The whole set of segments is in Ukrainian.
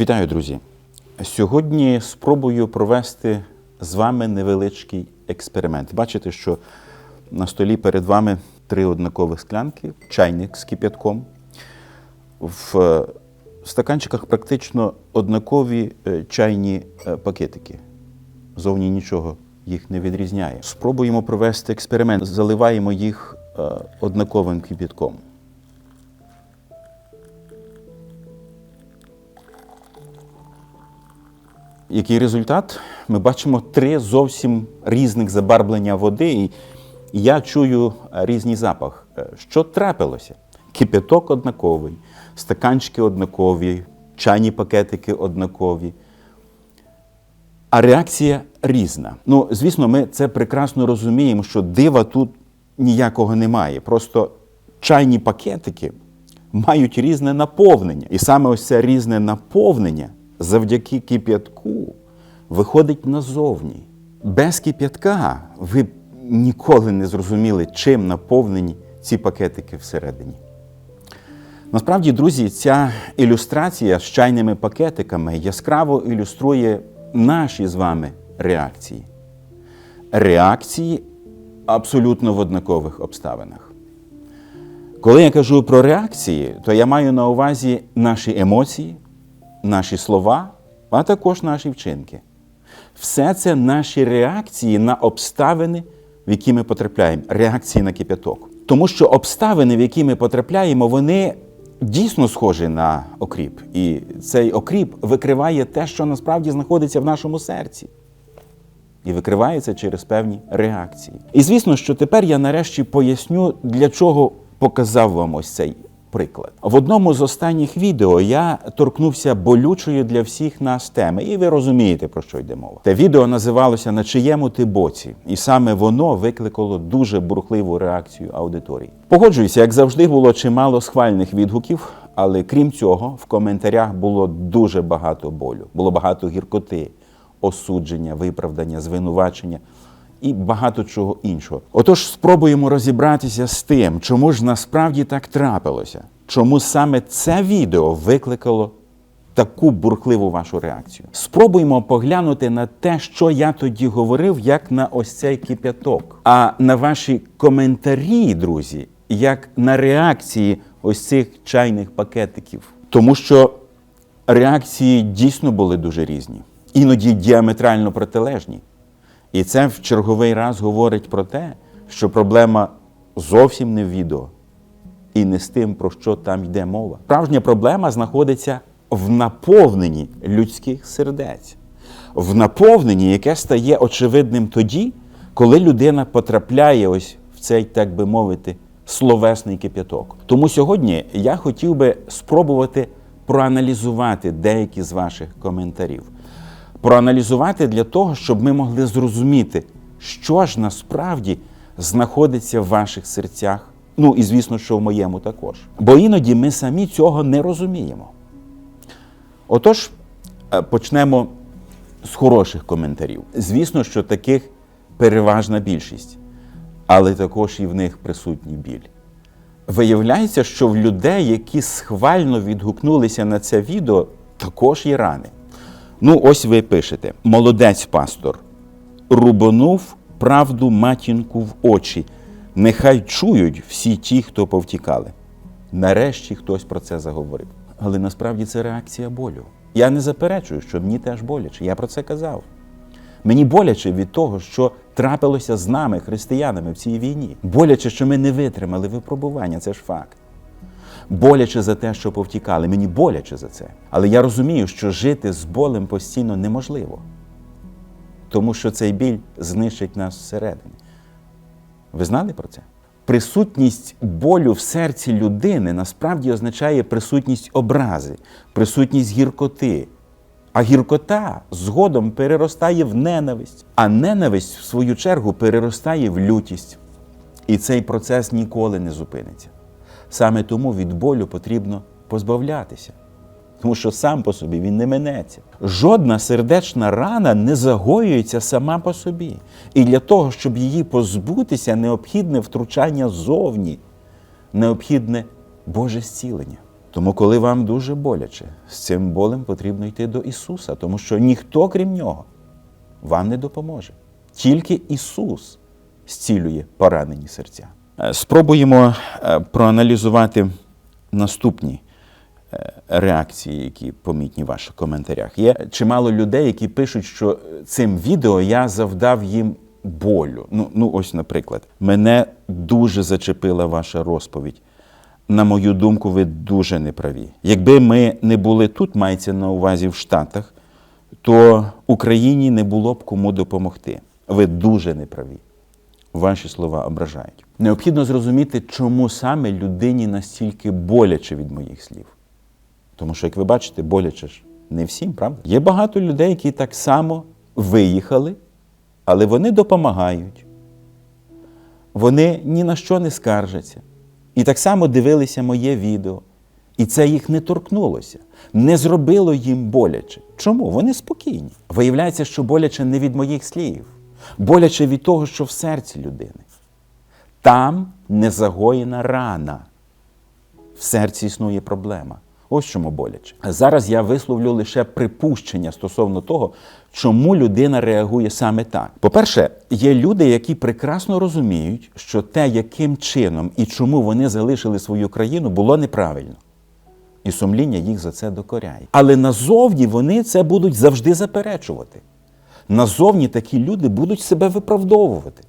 Вітаю, друзі! Сьогодні спробую провести з вами невеличкий експеримент. Бачите, що на столі перед вами три однакових склянки, чайник з кип'ятком. В е, стаканчиках практично однакові е, чайні е, пакетики. Зовні нічого їх не відрізняє. Спробуємо провести експеримент. Заливаємо їх однаковим кип'ятком. Який результат? Ми бачимо три зовсім різних забарблення води, і я чую е, різний запах. Е, Що трапилося? Кипяток однаковий, стаканчики однакові, чайні пакетики однакові. А реакція різна. Ну, звісно, ми це прекрасно розуміємо, що дива тут ніякого немає. Просто чайні пакетики мають різне наповнення. І саме ось це різне наповнення завдяки кип'ятку виходить назовні. Без кип'ятка ви ніколи не зрозуміли, чим наповнені ці пакетики всередині. Насправді, друзі, ця ілюстрація з чайними пакетиками яскраво ілюструє наші з вами реакції. Реакції абсолютно в однакових обставинах. Коли я кажу про реакції, то я маю на увазі наші емоції, наші слова, а також наші вчинки. Все це наші реакції на обставини, в які ми потрапляємо, реакції на кип'яток. Тому що обставини, в які ми потрапляємо, вони дійсно схожі на окріп. І цей окріп викриває те, що насправді знаходиться в нашому серці. І викривається через певні реакції. І звісно, що тепер я нарешті поясню, для чого показав вам ось цей приклад. В одному з останніх відео я торкнувся болючої для всіх нас теми, і ви розумієте, про що йде мова. Те відео називалося На чиєму ти боці, і саме воно викликало дуже бурхливу реакцію аудиторії. Погоджуюся, як завжди, було чимало схвальних відгуків, але крім цього, в коментарях було дуже багато болю, було багато гіркоти, осудження, виправдання, звинувачення і багато чого іншого. Отож, спробуємо розібратися з тим, чому ж насправді так трапилося, чому саме це відео викликало таку бурхливу вашу реакцію. Спробуємо поглянути на те, що я тоді говорив, як на ось цей кип'яток. А на ваші коментарі, друзі, як на реакції ось цих чайних пакетиків. Тому що реакції дійсно були дуже різні, іноді діаметрально протилежні. І це в черговий раз говорить про те, що проблема зовсім не в відео і не з тим, про що там йде мова. Справжня проблема знаходиться в наповненні людських сердець, в наповненні, яке стає очевидним тоді, коли людина потрапляє ось в цей, так би мовити, словесний кип'яток. Тому сьогодні я хотів би спробувати проаналізувати деякі з ваших коментарів проаналізувати для того, щоб ми могли зрозуміти, що ж насправді знаходиться в ваших серцях. Ну і звісно, що в моєму також. Бо іноді ми самі цього не розуміємо. Отож, е, почнемо з хороших коментарів. Звісно, що таких переважна більшість, але також і в них присутній біль. Виявляється, що в людей, які схвально відгукнулися на це відео, також є рани. Ну, ось ви пишете: молодець пастор, рубанув правду матінку в очі. Нехай чують всі ті, хто повтікали. Нарешті хтось про це заговорив. Але насправді це реакція болю. Я не заперечую, що мені теж боляче. Я про це казав. Мені боляче від того, що трапилося з нами, християнами, в цій війні. Боляче, що ми не витримали випробування, це ж факт боляче за те, що повтікали. Мені боляче за це. Але я розумію, що жити з болем постійно неможливо, тому що цей біль знищить нас всередині. Ви знали про це? Присутність болю в серці людини насправді означає присутність образи, присутність гіркоти. А гіркота згодом переростає в ненависть, а ненависть, в свою чергу, переростає в лютість. І цей процес ніколи не зупиниться. Саме тому від болю потрібно позбавлятися, тому що сам по собі він не минеться. Жодна сердечна рана не загоюється сама по собі. І для того, щоб її позбутися, необхідне втручання зовні, необхідне Боже зцілення. Тому, коли вам дуже боляче, з цим болем потрібно йти до Ісуса, тому що ніхто, крім Нього, вам не допоможе. Тільки Ісус зцілює поранені серця. Е, Спробуємо е, проаналізувати наступні е, реакції, які помітні в ваших коментарях. Є чимало людей, які пишуть, що цим відео я завдав їм болю. Ну, ну ось, наприклад, мене дуже зачепила ваша розповідь. На мою думку, ви дуже неправі. Якби ми не були тут, мається на увазі в Штатах, то Україні не було б кому допомогти. Ви дуже неправі. Ваші слова ображають. Необхідно зрозуміти, чому саме людині настільки боляче від моїх слів. Тому що, як ви бачите, боляче ж не всім, правда? Є багато людей, які так само виїхали, але вони допомагають. Вони ні на що не скаржаться. І так само дивилися моє відео. І це їх не торкнулося, не зробило їм боляче. Чому? Вони спокійні. Виявляється, що боляче не від моїх слів, боляче від того, що в серці людини. Там незагоєна рана. В серці існує проблема. Ось чому боляче. Зараз я висловлю лише припущення стосовно того, чому людина реагує саме так. По-перше, є люди, які прекрасно розуміють, що те, яким чином і чому вони залишили свою країну, було неправильно. І сумління їх за це докоряє. Але назовні вони це будуть завжди заперечувати. Назовні такі люди будуть себе виправдовувати,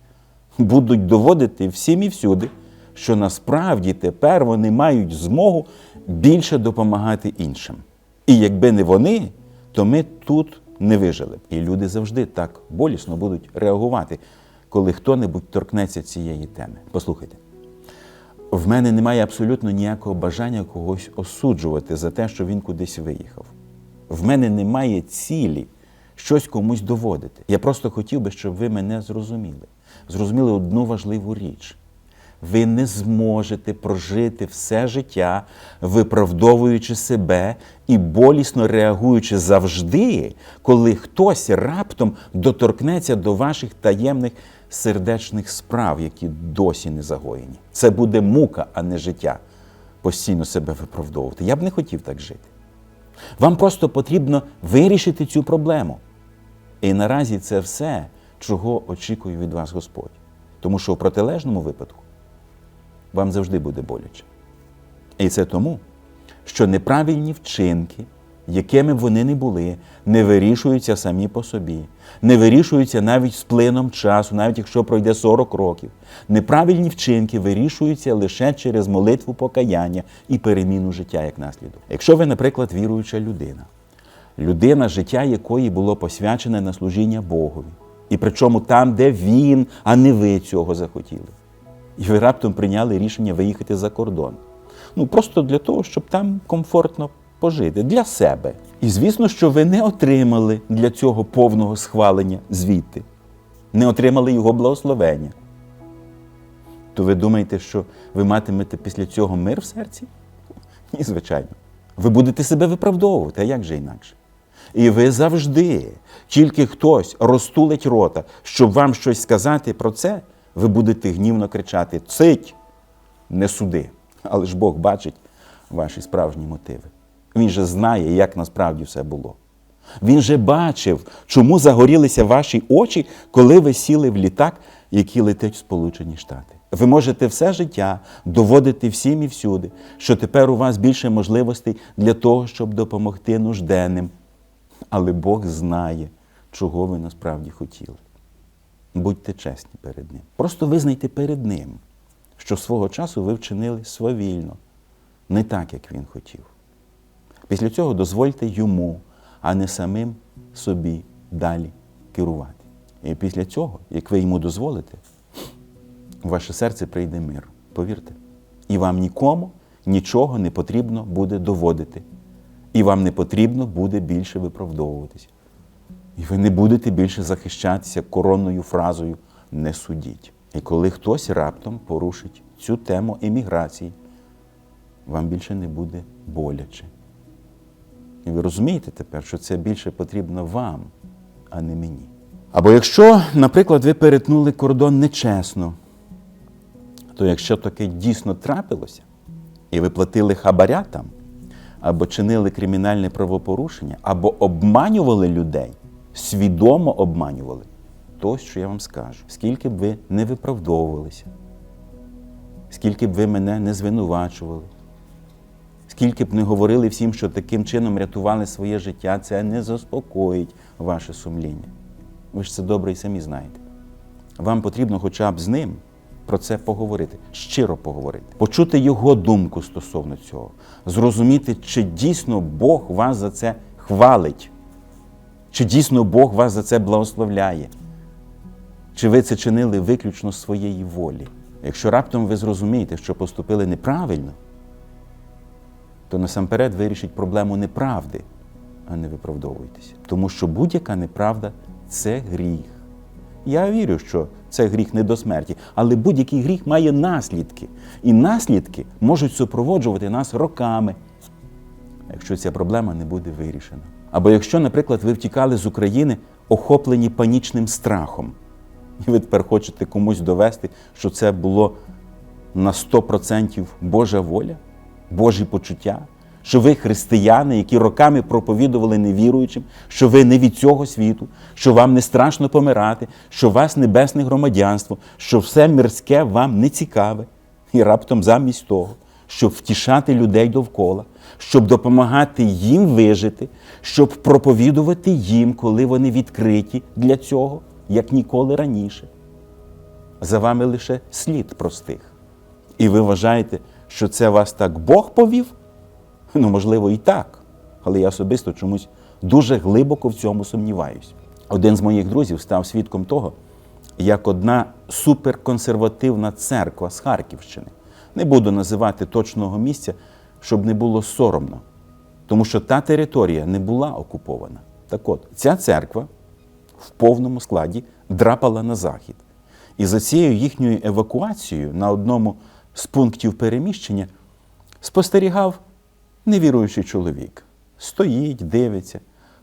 будуть доводити всім і всюди, що насправді тепер вони мають змогу більше допомагати іншим. І якби не вони, то ми тут не вижили б. І люди завжди так болісно будуть реагувати, коли хто-небудь торкнеться цієї теми. Послухайте. В мене немає абсолютно ніякого бажання когось осуджувати за те, що він кудись виїхав. В мене немає цілі щось комусь доводити. Я просто хотів би, щоб ви мене зрозуміли. Зрозуміли одну важливу річ. Ви не зможете прожити все життя, виправдовуючи себе і болісно реагуючи завжди, коли хтось раптом доторкнеться до ваших таємних сердечних справ, які досі не загоєні. Це буде мука, а не життя. Постійно себе виправдовувати. Я б не хотів так жити. Вам просто потрібно вирішити цю проблему. І наразі це все, чого очікує від вас Господь. Тому що в протилежному випадку вам завжди буде боляче. І це тому, що неправильні вчинки, якими б вони не були, не вирішуються самі по собі, не вирішуються навіть з плином часу, навіть якщо пройде 40 років. Неправильні вчинки вирішуються лише через молитву покаяння і переміну життя як наслідок. Якщо ви, наприклад, віруюча людина, людина, життя якої було посвячене на служіння Богові, і причому там, де він, а не ви цього захотіли. І ви раптом прийняли рішення виїхати за кордон. Ну просто для того, щоб там комфортно пожити для себе. І звісно, що ви не отримали для цього повного схвалення звідти, не отримали його благословення. То ви думаєте, що ви матимете після цього мир в серці? Ні, звичайно. Ви будете себе виправдовувати, а як же інакше? І ви завжди, тільки хтось розтулить рота, щоб вам щось сказати про це, ви будете гнівно кричати: Цить, не суди. Але ж Бог бачить ваші справжні мотиви. Він же знає, як насправді все було. Він же бачив, чому загорілися ваші очі, коли ви сіли в літак, який летить в Сполучені Штати. Ви можете все життя доводити всім і всюди, що тепер у вас більше можливостей для того, щоб допомогти нужденним. Але Бог знає, чого ви насправді хотіли. Будьте чесні перед Ним. Просто визнайте перед Ним, що свого часу ви вчинили свавільно, не так, як Він хотів. Після цього дозвольте йому, а не самим собі далі керувати. І після цього, як ви йому дозволите, в ваше серце прийде мир. Повірте. І вам нікому нічого не потрібно буде доводити. І вам не потрібно буде більше виправдовуватися. І ви не будете більше захищатися коронною фразою не судіть. І коли хтось раптом порушить цю тему еміграції, вам більше не буде боляче. І ви розумієте тепер, що це більше потрібно вам, а не мені. Або якщо, наприклад, ви перетнули кордон нечесно, то якщо таке дійсно трапилося, і ви платили хабаря там, або чинили кримінальне правопорушення, або обманювали людей, свідомо обманювали, то що я вам скажу, скільки б ви не виправдовувалися, скільки б ви мене не звинувачували, скільки б не говорили всім, що таким чином рятували своє життя, це не заспокоїть ваше сумління. Ви ж це добре і самі знаєте. Вам потрібно хоча б з ним про це поговорити, щиро поговорити, почути його думку стосовно цього, зрозуміти, чи дійсно Бог вас за це хвалить, чи дійсно Бог вас за це благословляє, чи ви це чинили виключно своєї волі. Якщо раптом ви зрозумієте, що поступили неправильно, то насамперед вирішить проблему неправди, а не виправдовуйтеся. Тому що будь-яка неправда це гріх. Я вірю, що це гріх не до смерті, але будь-який гріх має наслідки. І наслідки можуть супроводжувати нас роками, якщо ця проблема не буде вирішена. Або якщо, наприклад, ви втікали з України, охоплені панічним страхом, і ви тепер хочете комусь довести, що це було на 100% Божа воля, Божі почуття, що ви християни, які роками проповідували невіруючим, що ви не від цього світу, що вам не страшно помирати, що у вас небесне громадянство, що все мирське вам не цікаве. І раптом замість того, щоб втішати людей довкола, щоб допомагати їм вижити, щоб проповідувати їм, коли вони відкриті для цього, як ніколи раніше. За вами лише слід простих. І ви вважаєте, що це вас так Бог повів? Ну, можливо, і так. Але я особисто чомусь дуже глибоко в цьому сумніваюсь. Один з моїх друзів став свідком того, як одна суперконсервативна церква з Харківщини. Не буду називати точного місця, щоб не було соромно. Тому що та територія не була окупована. Так от, ця церква в повному складі драпала на захід. І за цією їхньою евакуацією на одному з пунктів переміщення спостерігав невіруючий чоловік. Стоїть, дивиться,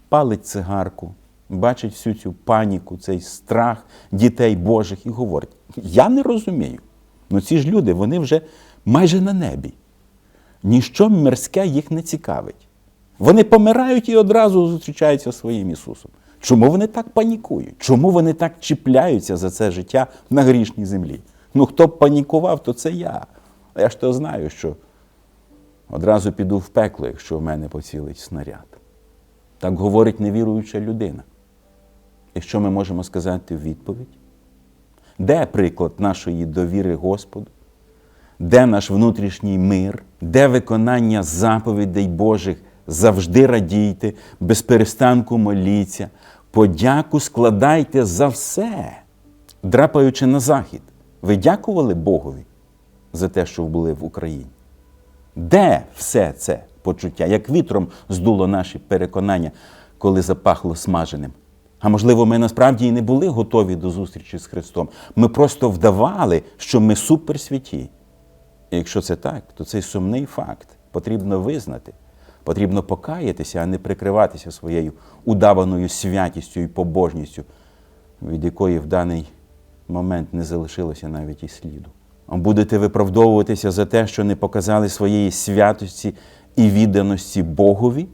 палить цигарку, бачить всю цю паніку, цей страх дітей Божих і говорить: Я не розумію. Ну ці ж люди, вони вже майже на небі. Ніщо мирське їх не цікавить. Вони помирають і одразу зустрічаються своїм Ісусом. Чому вони так панікують? Чому вони так чіпляються за це життя на грішній землі? Ну, хто б панікував, то це я. А я ж то знаю, що одразу піду в пекло, якщо в мене поцілить снаряд. Так говорить невіруюча людина. І що ми можемо сказати в відповідь? Де приклад нашої довіри Господу? Де наш внутрішній мир, де виконання заповідей Божих завжди радійте, без перестанку моліться, подяку складайте за все, драпаючи на захід. Ви дякували Богові за те, що були в Україні? Де все це почуття? Як вітром здуло наші переконання, коли запахло смаженим? А можливо, ми насправді і не були готові до зустрічі з Христом. Ми просто вдавали, що ми суперсвяті. І якщо це так, то цей сумний факт потрібно визнати, потрібно покаятися, а не прикриватися своєю удаваною святістю і побожністю, від якої в даний момент не залишилося навіть і сліду. Будете виправдовуватися за те, що не показали своєї святості і відданості Богові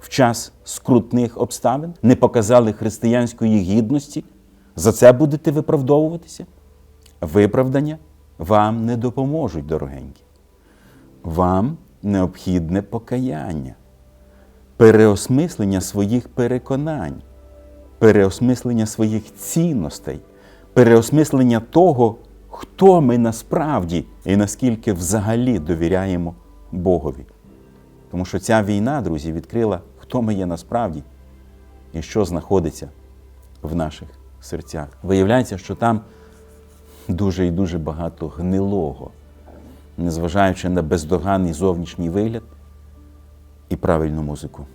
в час скрутних обставин, не показали християнської гідності. За це будете виправдовуватися? Виправдання вам не допоможуть, дорогенькі. Вам необхідне покаяння, переосмислення своїх переконань, переосмислення своїх цінностей, переосмислення того, хто ми насправді і наскільки взагалі довіряємо Богові. Тому що ця війна, друзі, відкрила, хто ми є насправді і що знаходиться в наших серцях. Виявляється, що там дуже і дуже багато гнилого, незважаючи на бездоганний зовнішній вигляд і правильну музику.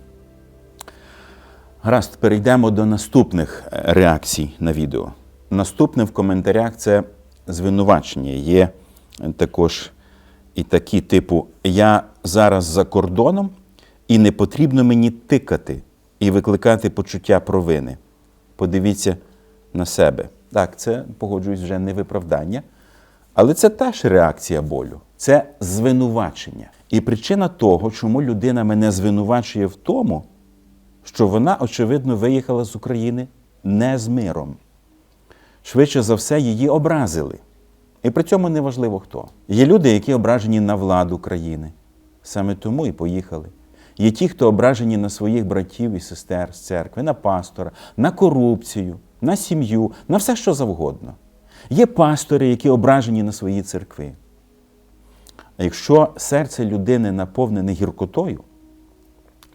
Гаразд, перейдемо до наступних е, реакцій на відео. Наступне в коментарях це звинувачення. Є також і такі, типу, я зараз за кордоном і не потрібно мені тикати і викликати почуття провини. Подивіться на себе. Так, це погоджуюсь вже не виправдання, але це теж реакція болю. це звинувачення. І причина того, чому людина мене звинувачує в тому, що вона, очевидно, виїхала з України не з миром. Швидше за все, її образили. І при цьому неважливо хто. Є люди, які ображені на владу країни. Саме тому і поїхали. Є ті, хто ображені на своїх братів і сестер з церкви, на пастора, на корупцію, на сім'ю, на все, що завгодно. Є пастори, які ображені на свої церкви. А якщо серце людини наповнене гіркотою,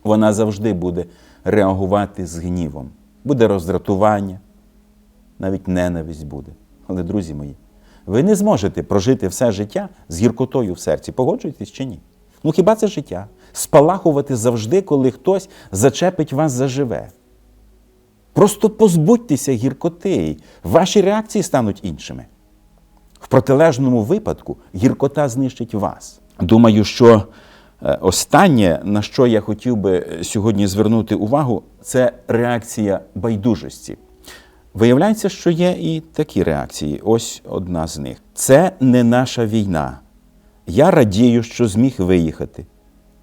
вона завжди буде реагувати з гнівом. Буде роздратування, навіть ненависть буде. Але, друзі мої, ви не зможете прожити все життя з гіркотою в серці. Погоджуєтесь чи ні? Ну хіба це життя? Спалахувати завжди, коли хтось зачепить вас заживе. Просто позбудьтеся гіркоти, ваші реакції стануть іншими. В протилежному випадку гіркота знищить вас. Думаю, що е, останнє, на що я хотів би сьогодні звернути увагу, це реакція байдужості. Виявляється, що є і такі реакції. Ось одна з них. Це не наша війна. Я радію, що зміг виїхати.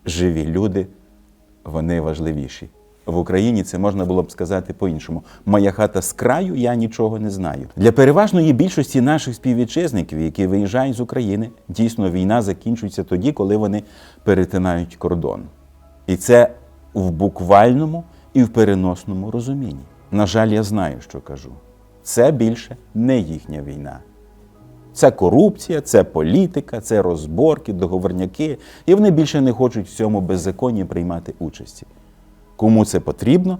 Живі люди, вони важливіші. В Україні це можна було б сказати по-іншому. Моя хата з краю, я нічого не знаю. Для переважної більшості наших співвітчизників, які виїжджають з України, дійсно війна закінчується тоді, коли вони перетинають кордон. І це в буквальному і в переносному розумінні. На жаль, я знаю, що кажу. Це більше не їхня війна. Це корупція, це політика, це розборки, договорняки, і вони більше не хочуть в цьому беззаконні приймати участі. Кому це потрібно,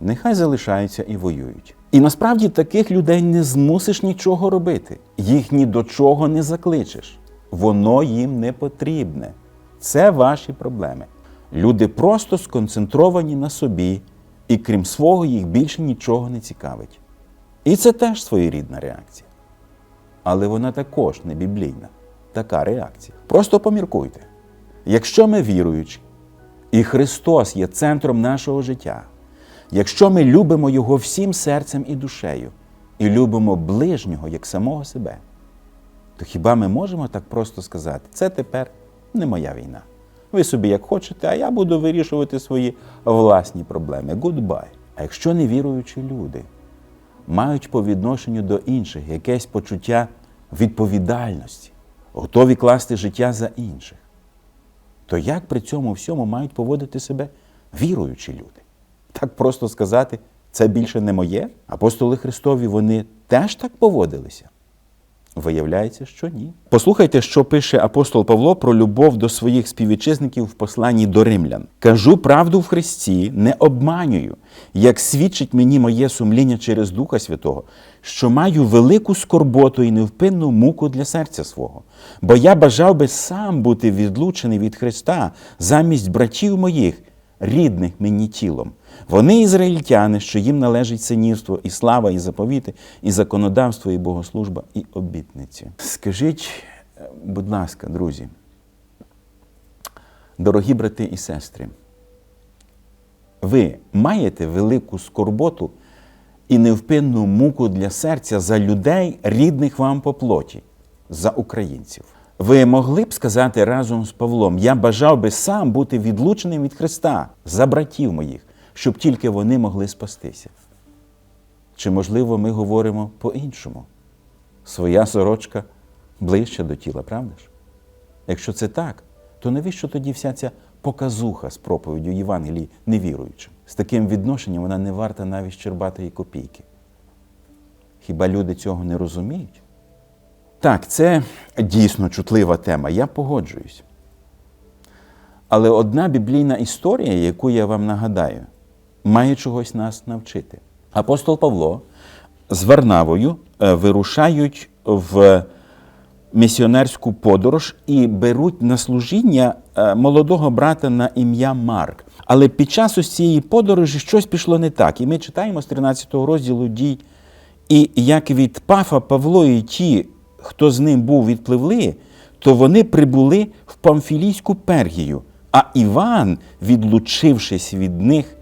нехай залишаються і воюють. І насправді таких людей не змусиш нічого робити. Їх ні до чого не закличеш. Воно їм не потрібне. Це ваші проблеми. Люди просто сконцентровані на собі, і крім свого, їх більше нічого не цікавить. І це теж своєрідна реакція. Але вона також не біблійна. Така реакція. Просто поміркуйте. Якщо ми віруючі, і Христос є центром нашого життя, якщо ми любимо Його всім серцем і душею, і любимо ближнього як самого себе, то хіба ми можемо так просто сказати, це тепер не моя війна. Ви собі як хочете, а я буду вирішувати свої власні проблеми. Гудбай. А якщо невіруючі люди мають по відношенню до інших якесь почуття відповідальності, готові класти життя за інших, то як при цьому всьому мають поводити себе віруючі люди? Так просто сказати, це більше не моє? Апостоли Христові вони теж так поводилися? Виявляється, що ні. Послухайте, що пише апостол Павло про любов до своїх співвітчизників в посланні до римлян. Кажу правду в Христі, не обманюю, як свідчить мені моє сумління через Духа Святого, що маю велику скорботу і невпинну муку для серця свого. Бо я бажав би сам бути відлучений від Христа замість братів моїх, рідних мені тілом. Вони ізраїльтяни, що їм належить синівство, і слава, і заповіти, і законодавство, і богослужба, і обітниці. Скажіть, е, будь ласка, друзі, дорогі брати і сестри, ви маєте велику скорботу і невпинну муку для серця за людей, рідних вам по плоті, за українців. Ви могли б сказати разом з Павлом: я бажав би сам бути відлученим від Христа за братів моїх, щоб тільки вони могли спастися. Чи, можливо, ми говоримо по-іншому? Своя сорочка ближче до тіла, правда ж? Якщо це так, то навіщо тоді вся ця показуха з проповіддю Євангелії невіруючим? З таким відношенням вона не варта навіть щербатої копійки. Хіба люди цього не розуміють? Так, це дійсно чутлива тема, я погоджуюсь. Але одна біблійна історія, яку я вам нагадаю, має чогось нас навчити. Апостол Павло з Варнавою е, вирушають в місіонерську подорож і беруть на служіння е, молодого брата на ім'я Марк. Але під час ось цієї подорожі щось пішло не так. І ми читаємо з 13 розділу дій. І як від Пафа Павло і ті, хто з ним був, відпливли, то вони прибули в Памфілійську Пергію. А Іван, відлучившись від них,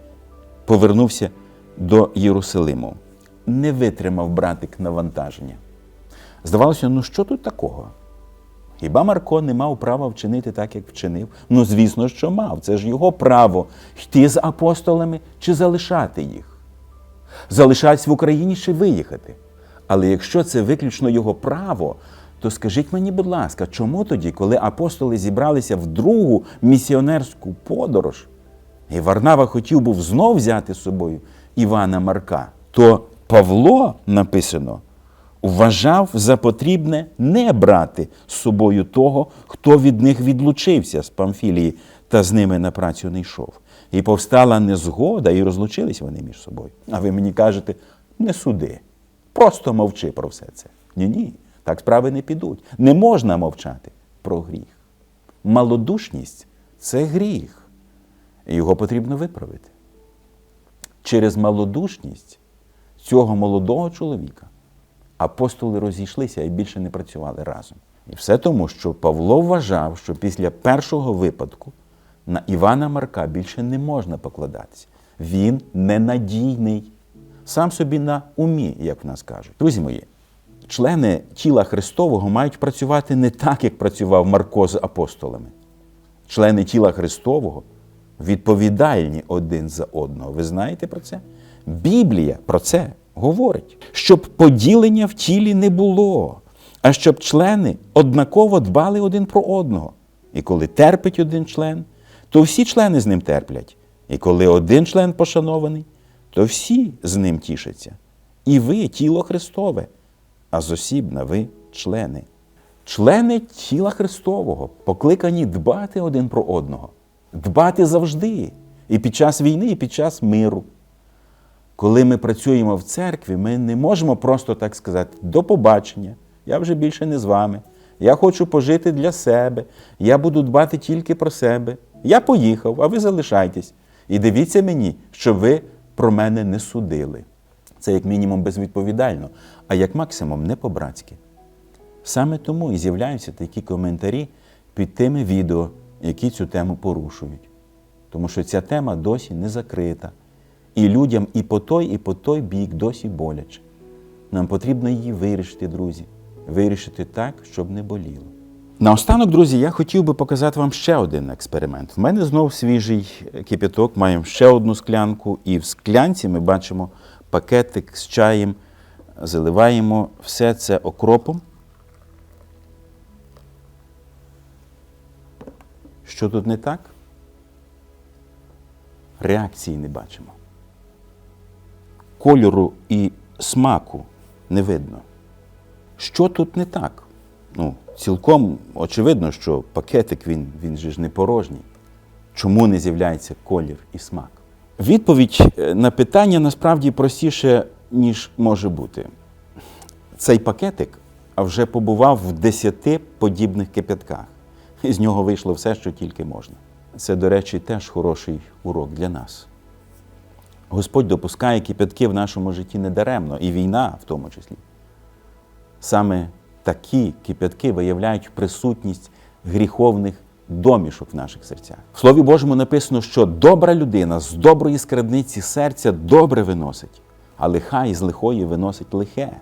повернувся до Єрусалиму. Не витримав братик навантаження. Здавалося, ну що тут такого? Хіба Марко не мав права вчинити так, як вчинив? Ну, звісно, що мав. Це ж його право йти з апостолами чи залишати їх. Залишатись в Україні чи виїхати. Але якщо це виключно його право, то скажіть мені, будь ласка, чому тоді, коли апостоли зібралися в другу місіонерську подорож, і Варнава хотів був знов взяти з собою Івана Марка, то Павло написано вважав за потрібне не брати з собою того, хто від них відлучився з Памфілії та з ними на працю не йшов. І повстала незгода, і розлучились вони між собою. А ви мені кажете, не суди, просто мовчи про все це. Ні, ні, так справи не підуть. Не можна мовчати про гріх. Малодушність це гріх. Його потрібно виправити. Через малодушність цього молодого чоловіка апостоли розійшлися і більше не працювали разом. І все тому, що Павло вважав, що після першого випадку на Івана Марка більше не можна покладатися. Він ненадійний, сам собі на умі, як в нас кажуть. Друзі мої, члени тіла Христового мають працювати не так, як працював Марко з апостолами. Члени тіла Христового відповідальні один за одного. Ви знаєте про це? Біблія про це говорить, щоб поділення в тілі не було, а щоб члени однаково дбали один про одного. І коли терпить один член, то всі члени з ним терплять. І коли один член пошанований, то всі з ним тішаться. І ви тіло Христове, а зосібна ви члени. Члени тіла Христового покликані дбати один про одного, дбати завжди, і під час війни, і під час миру. Коли ми працюємо в церкві, ми не можемо просто так сказати до побачення, я вже більше не з вами. Я хочу пожити для себе, я буду дбати тільки про себе. Я поїхав, а ви залишайтесь. І дивіться мені, щоб ви про мене не судили. Це як мінімум безвідповідально, а як максимум не по-братськи. Саме тому і з'являються такі коментарі під тими відео, які цю тему порушують. Тому що ця тема досі не закрита. І людям і по той, і по той бік досі боляче. Нам потрібно її вирішити, друзі. Вирішити так, щоб не боліло. Наостанок, друзі, я хотів би показати вам ще один експеримент. В мене знов свіжий кипяток, маємо ще одну склянку, і в склянці ми бачимо пакетик з чаєм, заливаємо все це окропом. Що тут не так? Реакції не бачимо. Кольору і смаку не видно. Що тут не так? Ну, цілком очевидно, що пакетик він, він же ж не порожній. Чому не з'являється колір і смак? Відповідь е, на питання насправді простіше, ніж може бути. Цей пакетик вже побував в десяти подібних кипятках. І з нього вийшло все, що тільки можна. Це, до речі, теж хороший урок для нас. Господь допускає кипятки в нашому житті недаремно, і війна в тому числі. Саме такі кипятки виявляють присутність гріховних домішок в наших серцях. В Слові Божому написано, що добра людина з доброї скарбниці серця добре виносить, а лиха із лихої виносить лихе.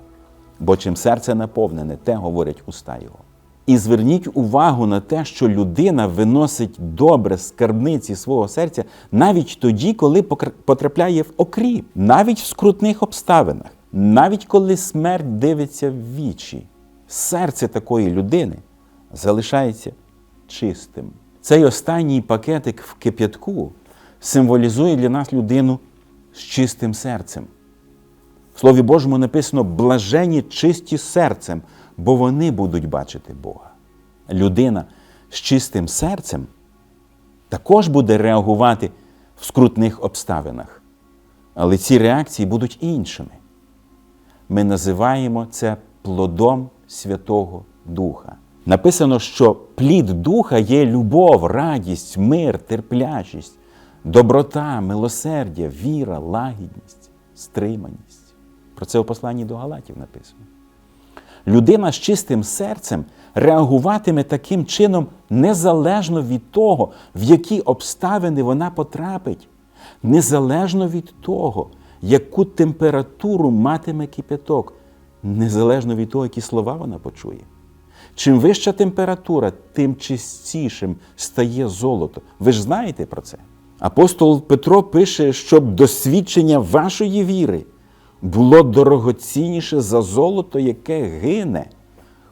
Бо чим серце наповнене, те говорять уста його. І зверніть увагу на те, що людина виносить добре скарбниці свого серця навіть тоді, коли потрапляє в окріп, навіть в скрутних обставинах, навіть коли смерть дивиться в вічі. Серце такої людини залишається чистим. Цей останній пакетик в кип'ятку символізує для нас людину з чистим серцем. В Слові Божому написано блажені чисті серцем, бо вони будуть бачити Бога. Людина з чистим серцем також буде реагувати в скрутних обставинах. Але ці реакції будуть іншими. Ми називаємо це плодом Святого Духа. Написано, що плід Духа є любов, радість, мир, терплячість, доброта, милосердя, віра, лагідність, стриманість. Про це у посланні до Галатів написано. Людина з чистим серцем реагуватиме таким чином незалежно від того, в які обставини вона потрапить, незалежно від того, яку температуру матиме кипяток, незалежно від того, які слова вона почує. Чим вища температура, тим чистішим стає золото. Ви ж знаєте про це? Апостол Петро пише, щоб досвідчення вашої віри було дорогоцінніше за золото, яке гине,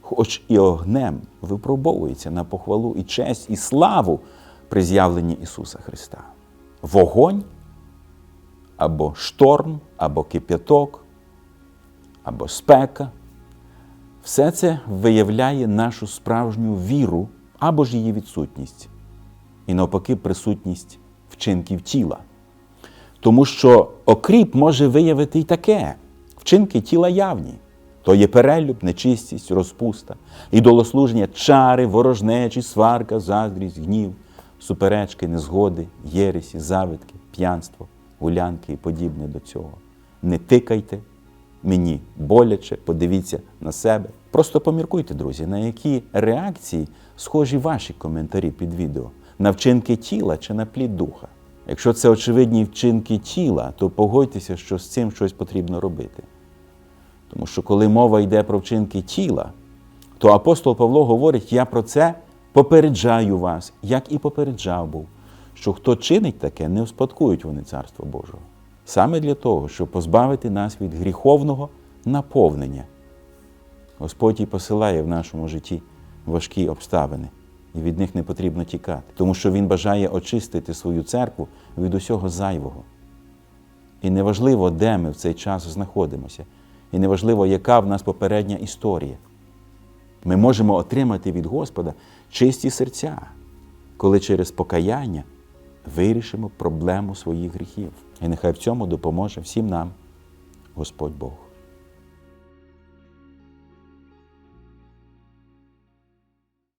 хоч і огнем випробовується на похвалу і честь, і славу при з'явленні Ісуса Христа. Вогонь або шторм, або кип'яток, або спека. Все це виявляє нашу справжню віру або ж її відсутність, і навпаки, присутність вчинків тіла. Тому що окріп може виявити і таке: вчинки тіла явні. То є перелюб, нечистість, розпуста, ідолослуження, чари, ворожнечі, сварка, заздрість, гнів, суперечки, незгоди, єресі, завитки, п'янство, гулянки і подібне до цього. Не тикайте, мені боляче, подивіться на себе. Просто поміркуйте, друзі, на які реакції схожі ваші коментарі під відео на вчинки тіла чи на плід духа. Якщо це очевидні вчинки тіла, то погодьтеся, що з цим щось потрібно робити. Тому що коли мова йде про вчинки тіла, то апостол Павло говорить: я про це попереджаю вас, як і попереджав був, що хто чинить таке, не успадкують вони Царство Божого. Саме для того, щоб позбавити нас від гріховного наповнення. Господь і посилає в нашому житті важкі обставини, і від них не потрібно тікати, тому що Він бажає очистити свою церкву від усього зайвого. І неважливо, де ми в цей час знаходимося, і неважливо, яка в нас попередня історія. Ми можемо отримати від Господа чисті серця, коли через покаяння вирішимо проблему своїх гріхів. І нехай в цьому допоможе всім нам Господь Бог.